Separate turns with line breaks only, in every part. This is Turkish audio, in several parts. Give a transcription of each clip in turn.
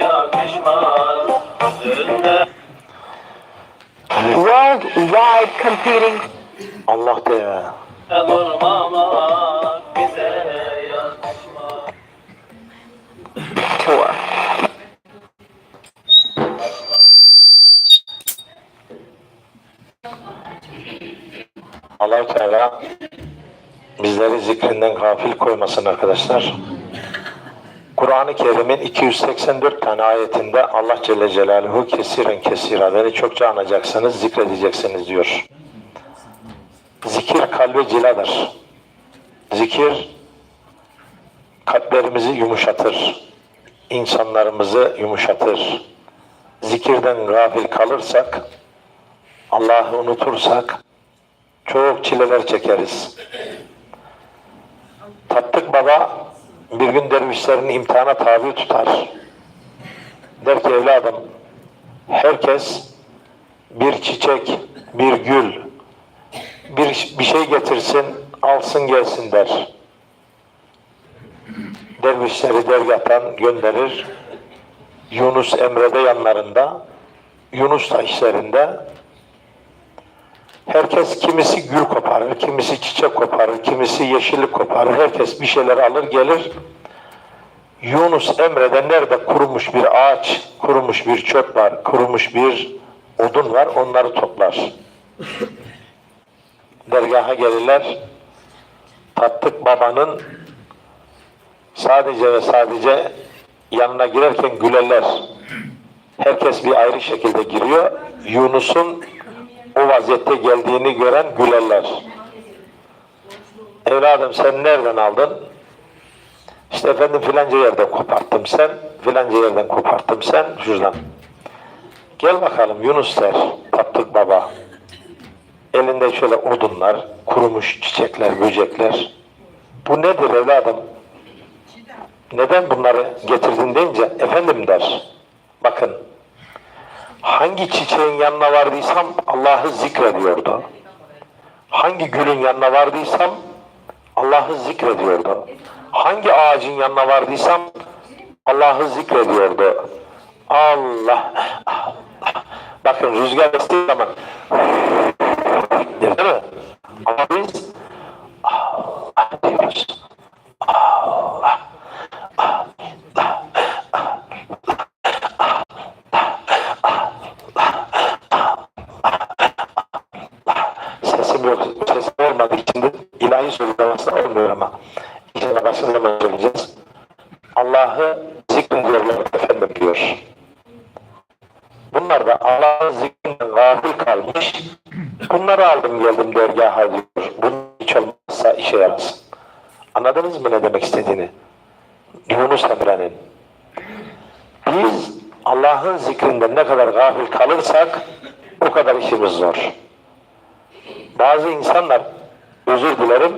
yakışmaz. Worldwide competing.
Allah
be.
Allah Teala bizleri zikrinden gafil koymasın arkadaşlar. Kur'an-ı Kerim'in 284 tane ayetinde Allah Celle Celaluhu kesiren kesira beni çokça anacaksınız, zikredeceksiniz diyor. Zikir kalbe ciladır. Zikir kalplerimizi yumuşatır. insanlarımızı yumuşatır. Zikirden gafil kalırsak, Allah'ı unutursak çok çileler çekeriz. Tattık Baba bir gün dervişlerini imtihana tabi tutar. Der ki evladım herkes bir çiçek, bir gül, bir, bir şey getirsin, alsın gelsin der. Dervişleri dergahtan gönderir. Yunus Emre'de yanlarında, Yunus da işlerinde. Herkes kimisi gül koparır, kimisi çiçek koparır, kimisi yeşillik koparır. Herkes bir şeyler alır gelir. Yunus Emre'de nerede kurumuş bir ağaç, kurumuş bir çöp var, kurumuş bir odun var onları toplar. Dergaha gelirler. Tattık babanın sadece ve sadece yanına girerken gülerler. Herkes bir ayrı şekilde giriyor. Yunus'un o vaziyette geldiğini gören gülerler. Evladım sen nereden aldın? İşte efendim filanca yerden koparttım sen, filanca yerden koparttım sen, şuradan. Gel bakalım Yunus der, tattık baba. Elinde şöyle odunlar, kurumuş çiçekler, böcekler. Bu nedir evladım? Neden bunları getirdin deyince efendim der. Bakın hangi çiçeğin yanına vardıysam Allah'ı zikrediyordu. Hangi gülün yanına vardıysam Allah'ı zikrediyordu. Hangi ağacın yanına vardıysam Allah'ı zikrediyordu. Allah, Allah. Bakın rüzgar estiği zaman değil mi? Ama biz Allah diyoruz. Allah, Allah, yok, sesim olmadığı için de ilahi söylemesi olmuyor ama İnşallah başka zaman söyleyeceğiz. Allah'ı zikrediyorlar efendim diyor. Bunlar da Allah'ın zikrinden gafil kalmış. Bunları aldım geldim dergaha diyor. Bunun hiç olmazsa işe yarasın. Anladınız mı ne demek istediğini? Yunus Emre'nin. Biz Allah'ın zikrinden ne kadar gafil kalırsak o kadar işimiz zor. Bazı insanlar özür dilerim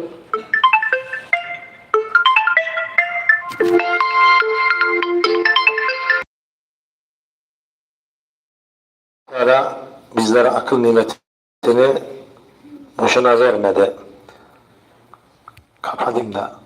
Teala bizlere akıl nimetini boşuna vermedi. Kapatayım da